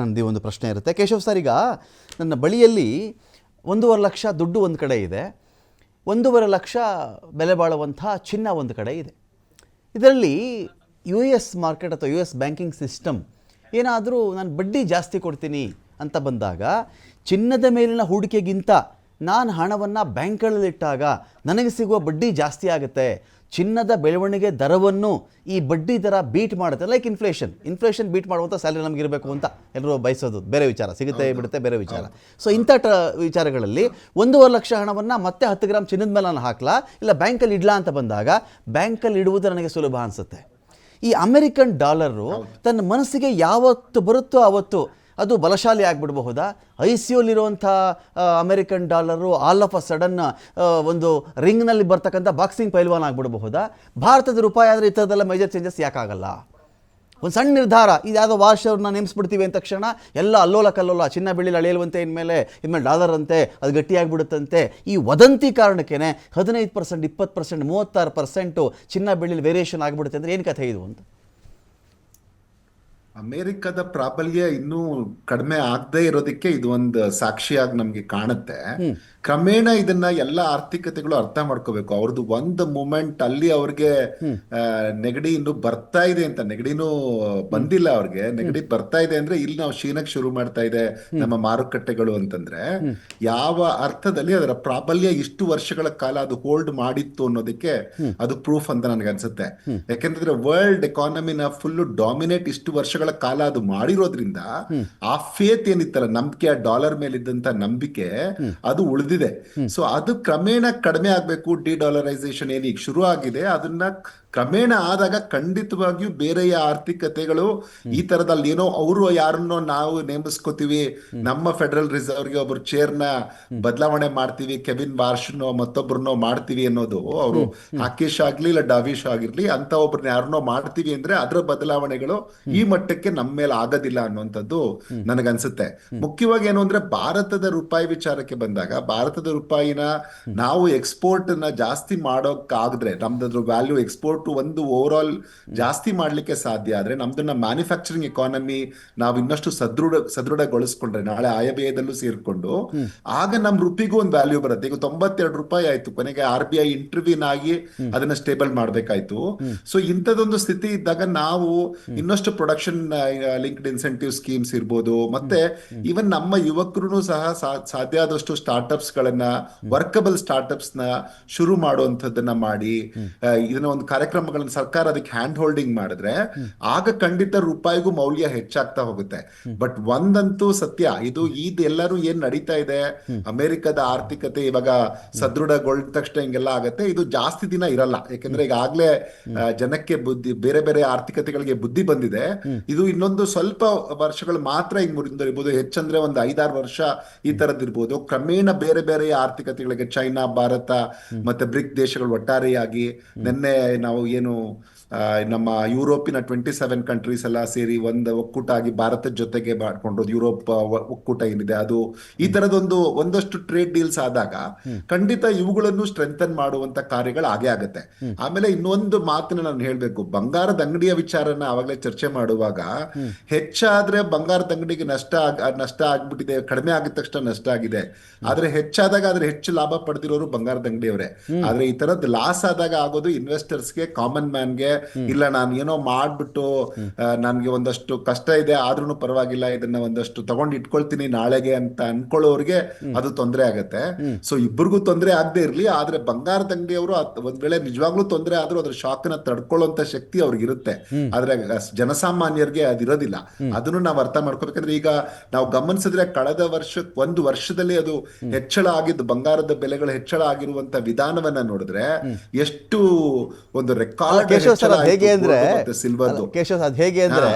ನನ್ನದು ಒಂದು ಪ್ರಶ್ನೆ ಇರುತ್ತೆ. ಕೇಶವ್ ಸರ್, ಈಗ ನನ್ನ ಬಳಿಯಲ್ಲಿ ಒಂದೂವರೆ ಲಕ್ಷ ದುಡ್ಡು ಒಂದು ಕಡೆ ಇದೆ. ಒಂದೂವರೆ ಲಕ್ಷ ಬೆಲೆ ಬಾಳುವಂಥ ಚಿನ್ನ ಒಂದು ಕಡೆ ಇದೆ. ಇದರಲ್ಲಿ ಯು ಎಸ್ ಮಾರ್ಕೆಟ್ ಅಥವಾ ಯು ಎಸ್ ಬ್ಯಾಂಕಿಂಗ್ ಸಿಸ್ಟಮ್ ಏನಾದರೂ ನಾನು ಬಡ್ಡಿ ಜಾಸ್ತಿ ಕೊಡ್ತೀನಿ ಅಂತ ಬಂದಾಗ ಚಿನ್ನದ ಮೇಲಿನ ಹೂಡಿಕೆಗಿಂತ ನಾನು ಹಣವನ್ನು ಬ್ಯಾಂಕ್ಗಳಲ್ಲಿಟ್ಟಾಗ ನನಗೆ ಸಿಗುವ ಬಡ್ಡಿ ಜಾಸ್ತಿ ಆಗುತ್ತೆ. ಚಿನ್ನದ ಬೆಳವಣಿಗೆ ದರವನ್ನು ಈ ಬಡ್ಡಿ ದರ ಬೀಟ್ ಮಾಡುತ್ತೆ. ಲೈಕ್ ಇನ್ಫ್ಲೇಷನ್ ಇನ್ಫ್ಲೇಷನ್ ಬೀಟ್ ಮಾಡುವಂಥ ಸ್ಯಾಲರಿ ನಮ್ಗೆ ಇರಬೇಕು ಅಂತ ಎಲ್ಲರೂ ಬಯಸೋದು. ಬೇರೆ ವಿಚಾರ. ಸಿಗುತ್ತೆ ಬಿಡುತ್ತೆ ಬೇರೆ ವಿಚಾರ. ಸೊ ಇಂಥ ಟ ವಿಚಾರಗಳಲ್ಲಿ ಒಂದೂವರೆ ಲಕ್ಷ ಹಣವನ್ನು ಮತ್ತೆ ಹತ್ತು ಗ್ರಾಮ್ ಚಿನ್ನದ ಮೇಲೆ ನಾನು ಹಾಕಲಾ? ಇಲ್ಲ ಬ್ಯಾಂಕಲ್ಲಿ ಇಡ್ಲಾ ಅಂತ ಬಂದಾಗ ಬ್ಯಾಂಕಲ್ಲಿ ಇಡುವುದು ನನಗೆ ಸುಲಭ ಅನಿಸುತ್ತೆ. ಈ ಅಮೆರಿಕನ್ ಡಾಲರು ತನ್ನ ಮನಸ್ಸಿಗೆ ಯಾವತ್ತು ಬರುತ್ತೋ ಅವತ್ತು ಅದು ಬಲಶಾಲಿ ಆಗಿಬಿಡಬಹುದಾ? I C ಯುಲಿರುವಂಥ American dollar all of a sudden ಒಂದು ರಿಂಗ್ನಲ್ಲಿ ಬರ್ತಕ್ಕಂಥ ಬಾಕ್ಸಿಂಗ್ ಪೈಲ್ವಾನ್ ಆಗಿಬಿಡಬಹುದಾ? ಭಾರತದ ರೂಪಾಯಿ ಆದರೆ ಈ ಥರದೆಲ್ಲ ಮೇಜರ್ ಚೇಂಜಸ್ ಯಾಕಾಗಲ್ಲ? ಒಂದು ಸಣ್ಣ ನಿರ್ಧಾರ, ಇದು ಯಾವುದೋ ವಾರ್ಷವ್ರನ್ನ ನೇಮಿಸ್ಬಿಡ್ತೀವಿ ಅಂದ ತಕ್ಷಣ ಎಲ್ಲ ಅಲ್ಲೋಲ ಕಲ್ಲೋಲ ಚಿನ್ನ ಬೆಳ್ಳಿಲಿ ಅಳೆಯಲ್ವಂತೆ ಇನ್ಮೇಲೆ ಇನ್ಮೇಲೆ ಡಾಲರ್ ಅಂತೆ, ಅದು ಗಟ್ಟಿಯಾಗಿಬಿಡುತ್ತಂತೆ. ಈ ವದಂತಿ ಕಾರಣಕ್ಕೇ ಹದಿನೈದು ಪರ್ಸೆಂಟ್ ಇಪ್ಪತ್ತು ಪರ್ಸೆಂಟ್ ಮೂವತ್ತಾರು ಪರ್ಸೆಂಟು ಚಿನ್ನ ಬೆಳ್ಳಿಲಿ ವೇರಿಯೇಷನ್ ಆಗಿಬಿಡುತ್ತೆ ಅಂದರೆ ಏನು ಕಥೆ ಇದು ಅಂತ? ಅಮೆರಿಕದ ಪ್ರಾಬಲ್ಯ ಇನ್ನೂ ಕಡಿಮೆ ಆಗದೆ ಇರೋದಕ್ಕೆ ಇದು ಒಂದು ಸಾಕ್ಷಿಯಾಗಿ ನಮ್ಗೆ ಕಾಣುತ್ತೆ. ಕ್ರಮೇಣ ಇದನ್ನ ಎಲ್ಲ ಆರ್ಥಿಕತೆಗಳು ಅರ್ಥ ಮಾಡ್ಕೋಬೇಕು. ಅವ್ರದ್ದು ಒಂದು ಮೂಮೆಂಟ್ ಅಲ್ಲಿ ಅವ್ರಿಗೆ ನೆಗಡಿ ಇನ್ನು ಬರ್ತಾ ಇದೆ ಅಂತ ನೆಗಡಿನೂ ಬಂದಿಲ್ಲ ಅವ್ರಿಗೆ. ನೆಗಡಿ ಬರ್ತಾ ಇದೆ ಅಂದ್ರೆ ಇಲ್ಲಿ ನಾವು ಶೀನಕ್ ಶುರು ಮಾಡ್ತಾ ಇದೆ ನಮ್ಮ ಮಾರುಕಟ್ಟೆಗಳು ಅಂತಂದ್ರೆ ಯಾವ ಅರ್ಥದಲ್ಲಿ ಅದರ ಪ್ರಾಬಲ್ಯ ಇಷ್ಟು ವರ್ಷಗಳ ಕಾಲ ಅದು ಹೋಲ್ಡ್ ಮಾಡಿತ್ತು ಅನ್ನೋದಕ್ಕೆ ಅದು ಪ್ರೂಫ್ ಅಂತ ನನಗೆ ಅನ್ಸುತ್ತೆ. ಯಾಕೆಂದ್ರೆ ವರ್ಲ್ಡ್ ಎಕಾನಮಿನ ಫುಲ್ ಡಾಮಿನೇಟ್ ಇಷ್ಟು ವರ್ಷಗಳ ಕಾಲ ಅದು ಮಾಡಿರೋದ್ರಿಂದ ಆ ಫೇತ್ ಏನಿತ್ತಲ್ಲ ನಂಬಿಕೆ ಆ ಡಾಲರ್ ಮೇಲಿದ್ದಂತ ನಂಬಿಕೆ ಅದು ಉಳಿದಿದೆ. ಸೊ ಅದು ಕ್ರಮೇಣ ಕಡಿಮೆ ಆಗ್ಬೇಕು ಡಿ ಡಾಲರೈಸೇಷನ್ ಏನೀಗ ಶುರು ಆಗಿದೆ ಅದನ್ನ ಕ್ರಮೇಣ ಆದಾಗ ಖಂಡಿತವಾಗಿಯೂ ಬೇರೆಯ ಆರ್ಥಿಕತೆಗಳು ಈ ತರದಲ್ಲಿ ಏನೋ ಅವರು ಯಾರನ್ನೋ ನಾವು ನೇಮಿಸ್ಕೋತೀವಿ ನಮ್ಮ ಫೆಡರಲ್ ರಿಸರ್ವ್ಗೆ ಒಬ್ರು ಚೇರ್ನ ಬದಲಾವಣೆ ಮಾಡ್ತೀವಿ ಕೆವಿನ್ ಬಾರ್ಷ್ನೋ ಮತ್ತೊಬ್ಬರನ್ನೋ ಮಾಡ್ತೀವಿ ಅನ್ನೋದು ಅವರು ಹಾಕೇಶ್ ಆಗ್ಲಿ ಇಲ್ಲ ಡಾವಿಶ್ ಆಗಿರ್ಲಿ ಅಂತ ಒಬ್ರನ್ನ ಯಾರನ್ನೋ ಮಾಡ್ತೀವಿ ಅಂದ್ರೆ ಅದರ ಬದಲಾವಣೆಗಳು ಈ ಮಟ್ಟಕ್ಕೆ ನಮ್ಮ ಮೇಲೆ ಆಗೋದಿಲ್ಲ ಅನ್ನುವಂಥದ್ದು ನನಗನ್ಸುತ್ತೆ. ಮುಖ್ಯವಾಗಿ ಏನು ಅಂದ್ರೆ ಭಾರತದ ರೂಪಾಯಿ ವಿಚಾರಕ್ಕೆ ಬಂದಾಗ ಭಾರತದ ರೂಪಾಯಿನ ನಾವು ಎಕ್ಸ್ಪೋರ್ಟ್ನ ಜಾಸ್ತಿ ಮಾಡೋಕ್ಕಾಗದ್ರೆ ನಮ್ದು ವ್ಯಾಲ್ಯೂ ಎಕ್ಸ್ಪೋರ್ಟ್ ಒಂದು ಓವರ್ ಆಲ್ ಜಾಸ್ತಿ ಮಾಡ್ಲಿಕ್ಕೆ ಸಾಧ್ಯ ಆದ್ರೆ ನಮ್ದನ್ನ ಮ್ಯಾನುಫ್ಯಾಕ್ಚರಿಂಗ್ ಎಕಾನಮಿ ನಾವು ಇನ್ನಷ್ಟು ಸದೃಢ, ಸದೃಢಗೊಳಿಸ್ಕೊಂಡ್ರೆ, ನಾಳೆ ಆಯವ್ಯಯದಲ್ಲೂ ಸೇರ್ಕೊಂಡು ಆಗ ನಮ್ ರುಪಿಗೂ ಒಂದು ವ್ಯಾಲ್ಯೂ ಬರುತ್ತೆ. ಈಗ ತೊಂಬತ್ತೆರಡು ರೂಪಾಯಿ ಆಯ್ತು, ಕೊನೆಗೆ ಆರ್ ಬಿ ಐ ಇಂಟರ್ವ್ಯೂನ್ ಆಗಿ ಅದನ್ನ ಸ್ಟೇಬಲ್ ಮಾಡಬೇಕಾಯ್ತು. ಸೊ ಇಂಥದೊಂದು ಸ್ಥಿತಿ ಇದ್ದಾಗ ನಾವು ಇನ್ನಷ್ಟು ಪ್ರೊಡಕ್ಷನ್ ಲಿಂಕ್ಡ್ ಇನ್ಸೆಂಟಿವ್ ಸ್ಕೀಮ್ಸ್ ಇರ್ಬೋದು. ಮತ್ತೆ ಈವನ್ ನಮ್ಮ ಯುವಕರು ಸಹ ಸಾಧ್ಯ ಆದಷ್ಟು ಸ್ಟಾರ್ಟ್ಅಪ್ಸ್ ಗಳನ್ನ ವರ್ಕಬಲ್ ಸ್ಟಾರ್ಟ್ಅಪ್ಸ್ನ ಶುರು ಮಾಡುವಂತದ್ದನ್ನ ಮಾಡಿ ಇದನ್ನ ಒಂದು ಕಾರ್ಯಕ್ರಮಗಳನ್ನ ಸರ್ಕಾರ ಅದಕ್ಕೆ ಹ್ಯಾಂಡ್ ಹೋಲ್ಡಿಂಗ್ ಮಾಡಿದ್ರೆ ಆಗ ಖಂಡಿತ ರೂಪಾಯಿಗೂ ಮೌಲ್ಯ ಹೆಚ್ಚಾಗ್ತಾ ಹೋಗುತ್ತೆ. ಬಟ್ ಒಂದಂತೂ ಸತ್ಯ. ಇದು ಈದ್ ಎಲ್ಲರೂ ಏನ್ ನಡೀತಾ ಇದೆ? ಅಮೆರಿಕದ ಆರ್ಥಿಕತೆ ಇವಾಗ ಸದೃಢಗೊಳ್ದ ತಕ್ಷಣ ಹಿಂಗೆಲ್ಲ ಆಗತ್ತೆ. ಇದು ಜಾಸ್ತಿ ದಿನ ಇರಲ್ಲ. ಯಾಕಂದ್ರೆ ಈಗಾಗ್ಲೇ ಜನಕ್ಕೆ ಬುದ್ಧಿ, ಬೇರೆ ಬೇರೆ ಆರ್ಥಿಕತೆಗಳಿಗೆ ಬುದ್ಧಿ ಬಂದಿದೆ. ಇದು ಇನ್ನೊಂದು ಸ್ವಲ್ಪ ವರ್ಷಗಳು ಮಾತ್ರ ಹಿಂಗ್ ಮುರಿದಿರ್ಬೋದು ಹೆಚ್ಚಂದ್ರೆ ಒಂದು ಐದಾರು ವರ್ಷ ಈ ತರದಿರ್ಬೋದು ಕ್ರಮೇಣ ಬೇರೆ ಬೇರೆ ಆರ್ಥಿಕತೆಗಳಿಗೆ ಚೈನಾ, ಭಾರತ ಮತ್ತೆ ಬ್ರಿಕ್ ದೇಶಗಳು ಒಟ್ಟಾರೆಯಾಗಿ ನಿನ್ನೆ ನಾವು ಏನು ನಮ್ಮ ಯುರೋಪಿನ ಟ್ವೆಂಟಿ ಸೆವೆನ್ ಕಂಟ್ರೀಸ್ ಎಲ್ಲ ಸೇರಿ ಒಂದು ಒಕ್ಕೂಟ ಆಗಿ ಭಾರತದ ಜೊತೆಗೆ ಮಾಡ್ಕೊಂಡು ಯುರೋಪ್ ಒಕ್ಕೂಟ ಏನಿದೆ ಅದು ಈ ತರದೊಂದು ಒಂದಷ್ಟು ಟ್ರೇಡ್ ಡೀಲ್ಸ್ ಆದಾಗ ಖಂಡಿತ ಇವುಗಳನ್ನು ಸ್ಟ್ರೆಂಥನ್ ಮಾಡುವಂತ ಕಾರ್ಯಗಳು ಆಗೇ ಆಗುತ್ತೆ. ಆಮೇಲೆ ಇನ್ನೊಂದು ಮಾತನ್ನ ನಾನು ಹೇಳ್ಬೇಕು. ಬಂಗಾರದ ಅಂಗಡಿಯ ವಿಚಾರನ ಆವಾಗಲೇ ಚರ್ಚೆ ಮಾಡುವಾಗ ಹೆಚ್ಚಾದ್ರೆ ಬಂಗಾರದ ಅಂಗಡಿಗೆ ನಷ್ಟ ನಷ್ಟ ಆಗ್ಬಿಟ್ಟಿದೆ ಕಡಿಮೆ ಆಗಿದ ತಕ್ಷಣ ನಷ್ಟ ಆಗಿದೆ. ಆದ್ರೆ ಹೆಚ್ಚಾದಾಗ ಆದ್ರೆ ಹೆಚ್ಚು ಲಾಭ ಪಡೆದಿರೋರು ಬಂಗಾರದ ಅಂಗಡಿಯವರೇ. ಆದ್ರೆ ಈ ತರದ್ ಲಾಸ್ ಆದಾಗ ಆಗೋದು ಇನ್ವೆಸ್ಟರ್ಸ್ಗೆ ಕಾಮನ್ ಮ್ಯಾನ್ಗೆ ಇಲ್ಲ ನಾನು ಏನೋ ಮಾಡ್ಬಿಟ್ಟು ನನ್ಗೆ ಒಂದಷ್ಟು ಕಷ್ಟ ಇದೆ ಆದ್ರೂ ಪರವಾಗಿಲ್ಲ ಇದನ್ನ ಒಂದಷ್ಟು ತಗೊಂಡು ಇಟ್ಕೊಳ್ತೀನಿ ನಾಳೆಗೆ ಅಂತ ಅನ್ಕೊಳ್ಳೋರಿಗೆ ಅದು ತೊಂದರೆ ಆಗತ್ತೆ. ಸೊ ಇಬ್ಬರಿಗೂ ತೊಂದರೆ ಆಗದೆ ಇರ್ಲಿ ಆದ್ರೆ ಬಂಗಾರದ ಅಂಗಡಿಯವರು ಒಂದ್ ವೇಳೆ ನಿಜವಾಗ್ಲೂ ತೊಂದರೆ ಆದ್ರೂ ಅದ್ರ ಶಾಕ್ನ ತಡ್ಕೊಳ್ಳುವಂತ ಶಕ್ತಿ ಅವ್ರಿಗೆ ಇರುತ್ತೆ ಆದ್ರೆ ಜನಸಾಮಾನ್ಯರಿಗೆ ಅದಿರೋದಿಲ್ಲ. ಅದನ್ನು ನಾವು ಅರ್ಥ ಮಾಡ್ಕೋಬೇಕಂದ್ರೆ ಈಗ ನಾವು ಗಮನಿಸಿದ್ರೆ ಕಳೆದ ವರ್ಷ ಒಂದು ವರ್ಷದಲ್ಲಿ ಅದು ಹೆಚ್ಚಳ ಆಗಿದ್ದು ಬಂಗಾರದ ಬೆಲೆಗಳು ಹೆಚ್ಚಳ ಆಗಿರುವಂತ ವಿಧಾನವನ್ನ ನೋಡಿದ್ರೆ ಎಷ್ಟು ಒಂದು ರೆಕಾರ್ಡ್ ಕೇಶವ್ ಸರ್ ಅದು ಹೇಗೆ ಅಂದ್ರೆ ಸಿಲ್ವರ್ದು ಅಲ್ಲ, ಕೇಶವ್ ಅದು ಹೇಗೆ ಅಂದ್ರೆ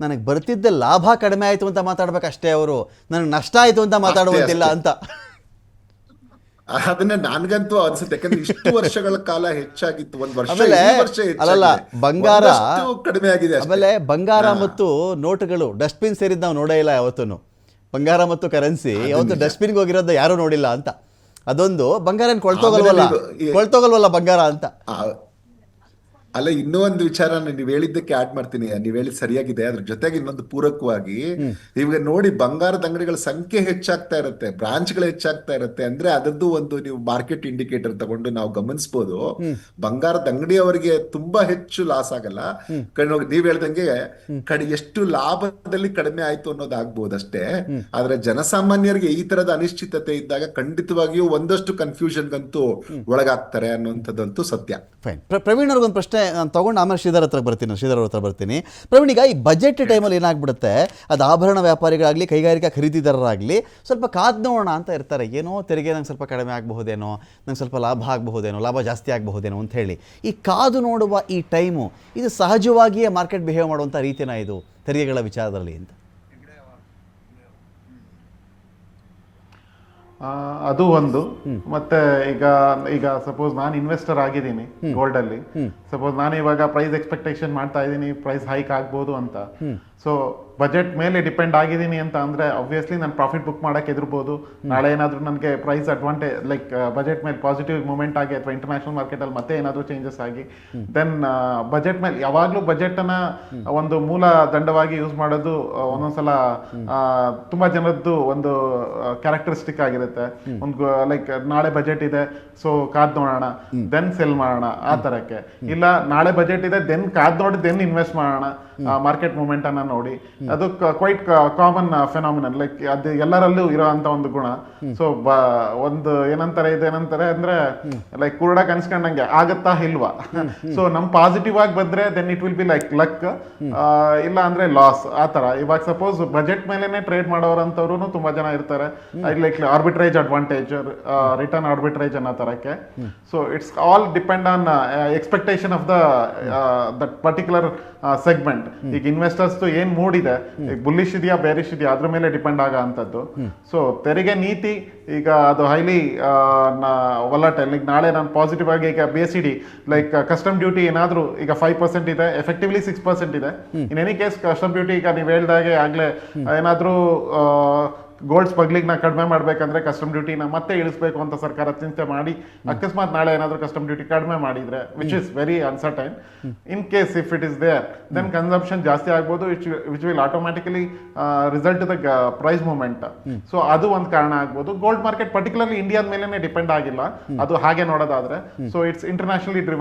ನನಗೆ ಬರ್ತಿದ್ದ ಲಾಭ ಕಡಿಮೆ ಆಯ್ತು ಅಂತ ಮಾತಾಡ್ಬೇಕಷ್ಟೇ ಅವರು. ನನಗೆ ನಷ್ಟ ಆಯ್ತು ಅಂತ ಮಾತಾಡುವಂತಿಲ್ಲ ಅಂತ. ಅದನ್ನ ನನ್ಗಂತೂ ಅನ್ಸುತ್ತೆ ಯಾಕಂದ್ರೆ ಇಷ್ಟು ವರ್ಷಗಳ ಕಾಲ ಹೆಚ್ಚಾಗಿತ್ತು ಒಂದ್ ವರ್ಷ ಅಲ್ಲಲ್ಲ. ಬಂಗಾರ ಕಡಿಮೆ ಆಗಿದೆ. ಆಮೇಲೆ ಬಂಗಾರ ಮತ್ತು ನೋಟುಗಳು ಡಸ್ಟ್ಬಿನ್ ಸೇರಿದ್ ನಾವು ನೋಡೇ ಇಲ್ಲ ಯಾವತ್ತೂ ಬಂಗಾರ ಮತ್ತು ಕರೆನ್ಸಿ ಯಾವತ್ತು ಡಸ್ಟ್ಬಿನ್ಗೆ ಹೋಗಿರೋದು ಯಾರು ನೋಡಿಲ್ಲ ಅಂತ. ಅದೊಂದು ಬಂಗಾರ ಕೊಳ್ತೋಗಲ್ವಲ್ಲ ಕೊಳ್ತೋಗಲ್ವಲ್ಲ ಬಂಗಾರ ಅಂತ. ಅಲ್ಲ ಇನ್ನೂ ಒಂದು ವಿಚಾರ ನೀವು ಹೇಳಿದ್ದಕ್ಕೆ ಆಡ್ ಮಾಡ್ತೀನಿ. ನೀವು ಹೇಳಿದ್ ಸರಿಯಾಗಿದೆ. ಅದ್ರ ಜೊತೆಗೆ ಇನ್ನೊಂದು ಪೂರಕವಾಗಿ ಇವಾಗ ನೋಡಿ ಬಂಗಾರದ ಅಂಗಡಿಗಳ ಸಂಖ್ಯೆ ಹೆಚ್ಚಾಗ್ತಾ ಇರುತ್ತೆ. ಬ್ರಾಂಚ್ಗಳು ಹೆಚ್ಚಾಗ್ತಾ ಇರುತ್ತೆ. ಅಂದ್ರೆ ಅದರದ್ದು ಒಂದು ನೀವು ಮಾರ್ಕೆಟ್ ಇಂಡಿಕೇಟರ್ ತಗೊಂಡು ನಾವು ಗಮನಿಸಬಹುದು ಬಂಗಾರದ ಅಂಗಡಿಯವರಿಗೆ ತುಂಬಾ ಹೆಚ್ಚು ಲಾಸ್ ಆಗಲ್ಲ. ನೀವ್ ಹೇಳ್ದಂಗೆ ಕಡೆ ಎಷ್ಟು ಲಾಭದಲ್ಲಿ ಕಡಿಮೆ ಆಯ್ತು ಅನ್ನೋದಾಗ್ಬೋದು ಅಷ್ಟೇ. ಆದ್ರೆ ಜನಸಾಮಾನ್ಯರಿಗೆ ಈ ತರದ ಅನಿಶ್ಚಿತತೆ ಇದ್ದಾಗ ಖಂಡಿತವಾಗಿಯೂ ಒಂದಷ್ಟು ಕನ್ಫ್ಯೂಷನ್ಗಂತೂ ಒಳಗಾಗ್ತಾರೆ ಅನ್ನುವಂಥದ್ದಂತೂ ಸತ್ಯ. ಪ್ರವೀಣ್ ಅವ್ರಿಗೊಂದು ಪ್ರಶ್ನೆ ನಾನು ತೊಗೊಂಡು ಆಮೇಲೆ ಶ್ರೀಧರ್ ಹತ್ರ ಬರ್ತೀನಿ, ಶ್ರೀಧರ್ ಹತ್ರ ಬರ್ತೀನಿ. ಪ್ರವೀಣ್, ಈಗ ಈ ಬಜೆಟ್ ಟೈಮಲ್ಲಿ ಏನಾಗ್ಬಿಡುತ್ತೆ? ಅದು ಆಭರಣ ವ್ಯಾಪಾರಿಗಳಾಗಲಿ, ಕೈಗಾರಿಕಾ ಖರೀದಿದಾರರಾಗಲಿ, ಸ್ವಲ್ಪ ಕಾದ್ ನೋಡೋಣ ಅಂತ ಇರ್ತಾರೆ. ಏನೋ ತೆರಿಗೆ ನಂಗೆ ಸ್ವಲ್ಪ ಕಡಿಮೆ ಆಗಬಹುದೇನೋ, ನಂಗೆ ಸ್ವಲ್ಪ ಲಾಭ ಆಗಬಹುದೇನೋ, ಲಾಭ ಜಾಸ್ತಿ ಆಗಬಹುದೇನೋ ಅಂತ ಹೇಳಿ. ಈ ಕಾದು ನೋಡುವ ಈ ಟೈಮು ಇದು ಸಹಜವಾಗಿಯೇ ಮಾರ್ಕೆಟ್ ಬಿಹೇವ್ ಮಾಡುವಂಥ ರೀತಿನ ಇದು ತೆರಿಗೆಗಳ ವಿಚಾರದಲ್ಲಿ ಅಂತ. ಅದು ಒಂದು. ಮತ್ತೆ ಈಗ ಈಗ ಸಪೋಸ್ ನಾನು ಇನ್ವೆಸ್ಟರ್ ಆಗಿದ್ದೀನಿ ಗೋಲ್ಡ್ ಅಲ್ಲಿ. ಸಪೋಸ್ ನಾನು ಇವಾಗ ಪ್ರೈಸ್ ಎಕ್ಸ್ಪೆಕ್ಟೇಷನ್ ಮಾಡ್ತಾ ಇದ್ದೀನಿ ಪ್ರೈಸ್ ಹೈಕ್ ಆಗ್ಬೋದು ಅಂತ. ಸೊ ಬಜೆಟ್ ಮೇಲೆ ಡಿಪೆಂಡ್ ಆಗಿದ್ದೀನಿ ಅಂತ ಅಂದರೆ ಅಬ್ವಿಯಸ್ಲಿ ನಾನು ಪ್ರಾಫಿಟ್ ಬುಕ್ ಮಾಡಕ್ಕೆ ಎದುರ್ಬೋದು ನಾಳೆ ಏನಾದರೂ ನನಗೆ ಪ್ರೈಸ್ ಅಡ್ವಾಂಟೇಜ್ ಲೈಕ್ ಬಜೆಟ್ ಮೇಲೆ ಪಾಸಿಟಿವ್ ಮೂಮೆಂಟ್ ಆಗಿ ಅಥವಾ ಇಂಟರ್ನ್ಯಾಷನಲ್ ಮಾರ್ಕೆಟ್ ಅಲ್ಲಿ ಮತ್ತೆ ಏನಾದರೂ ಚೇಂಜಸ್ ಆಗಿ ದೆನ್ ಬಜೆಟ್ ಮೇಲೆ ಯಾವಾಗಲೂ ಬಜೆಟ್ ಅನ್ನ ಒಂದು ಮೂಲ ದಂಡವಾಗಿ ಯೂಸ್ ಮಾಡೋದು ಒಂದೊಂದ್ಸಲ ತುಂಬ ತುಂಬಾ ಜನರದ್ದು ಒಂದು ಕ್ಯಾರೆಕ್ಟರಿಸ್ಟಿಕ್ ಆಗಿರುತ್ತೆ. ಒಂದು ಲೈಕ್ ನಾಳೆ ಬಜೆಟ್ ಇದೆ ಸೊ ಕಾದ್ ನೋಡೋಣ ದೆನ್ ಸೆಲ್ ಮಾಡೋಣ ಆ ಥರಕ್ಕೆ ಇಲ್ಲ ನಾಳೆ ಬಜೆಟ್ ಇದೆ ದೆನ್ ಕಾದ್ ನೋಡಿ ದೆನ್ ಇನ್ವೆಸ್ಟ್ ಮಾಡೋಣ. ಮಾರ್ಕೆಟ್ ಮೂಮೆಂಟ್ ಅನ್ನ ನೋಡಿ. ಅದು ಕ್ವೈಟ್ ಕಾಮನ್ ಫೆನಾಮಿನನ್ ಲೈಕ್ ಅದು ಎಲ್ಲರಲ್ಲೂ ಇರೋಂತ ಒಂದು ಗುಣ. ಸೊ ಒಂದು ಏನಂತಾರೆ, ಇದೇನಂತಾರೆ ಅಂದ್ರೆ ಲೈಕ್ ಕುರುಡ ಕನ್ಸ್ಕೊಂಡಂಗೆ ಆಗತ್ತಾ ಇಲ್ವಾ? ಸೊ ನಮ್ ಪಾಸಿಟಿವ್ ಆಗಿ ಬಂದ್ರೆ then it will be like luck ಇಲ್ಲ ಅಂದ್ರೆ ಲಾಸ್ ಆ ತರ ಇವಾಗ ಸಪೋಸ್ ಬಜೆಟ್ ಮೇಲೆನೆ ಟ್ರೇಡ್ ಮಾಡೋರಂತವ್ರು ತುಂಬಾ ಜನ ಇರ್ತಾರೆ. Like arbitrage advantage return arbitrage ಅನ್ನೋ ತರಕ್ಕೆ so it's all depend on expectation of that particular segment ಈಗ ಇನ್ವೆಸ್ಟರ್ಸ್ ಏನ್ ಮೂಡ್ ಇದೆ ಈಗ ಬುಲ್ಲಿಶ್ ಇದೆಯಾ ಬೇರಿಶ್ ಇದೆಯಾ ಅದ್ರ ಮೇಲೆ ಡಿಪೆಂಡ್ ಆಗೋ ಅಂತದ್ದು. ಸೊ ತೆರಿಗೆ ನೀತಿ ಈಗ ಅದು ಹೈಲಿ ವಲಟೈಲ್ ಈಗ ನಾಳೆ ನಾನು ಪಾಸಿಟಿವ್ ಆಗಿ ಈಗ B S D like custom duty ಏನಾದರೂ ಈಗ ಫೈವ್ ಪರ್ಸೆಂಟ್ ಇದೆ ಎಫೆಕ್ಟಿವ್ಲಿ ಸಿಕ್ಸ್ ಪರ್ಸೆಂಟ್ ಇದೆ. In any case custom duty ಈಗ ನೀವು ಹೇಳ್ದಾಗೆ ಆಗ್ಲೇ ಏನಾದ್ರೂ ಗೋಲ್ಡ್ ಸ್ಮಗ್ಲಿಂಗ್ನ ಕಡಿಮೆ ಮಾಡಬೇಕಂದ್ರೆ ಕಸ್ಟಮ್ ಡ್ಯೂಟಿನ ಮತ್ತೆ ಇಳಿಸಬೇಕು ಅಂತ ಸರ್ಕಾರ ಚಿಂತೆ ಮಾಡಿ ಅಕಸ್ಮಾತ್ ನಾಳೆ ಏನಾದರೂ ಕಸ್ಟಮ್ ಡ್ಯೂಟಿ ಕಡಿಮೆ ಮಾಡಿದ್ರೆ which is very uncertain in case if it is there then consumption ಜಾಸ್ತಿ ಆಗ್ಬೋದು which will automatically result the price movement so ಅದು ಒಂದು ಕಾರಣ ಆಗ್ಬೋದು. ಗೋಲ್ಡ್ ಮಾರ್ಕೆಟ್ ಪರ್ಟಿಕ್ಯುಲರ್ಲಿ ಇಂಡಿಯಾದ ಮೇಲೇನೆ ಡಿಪೆಂಡ್ ಆಗಿಲ್ಲ. ಅದು ಹಾಗೆ ನೋಡೋದಾದ್ರೆ. So it's internationally driven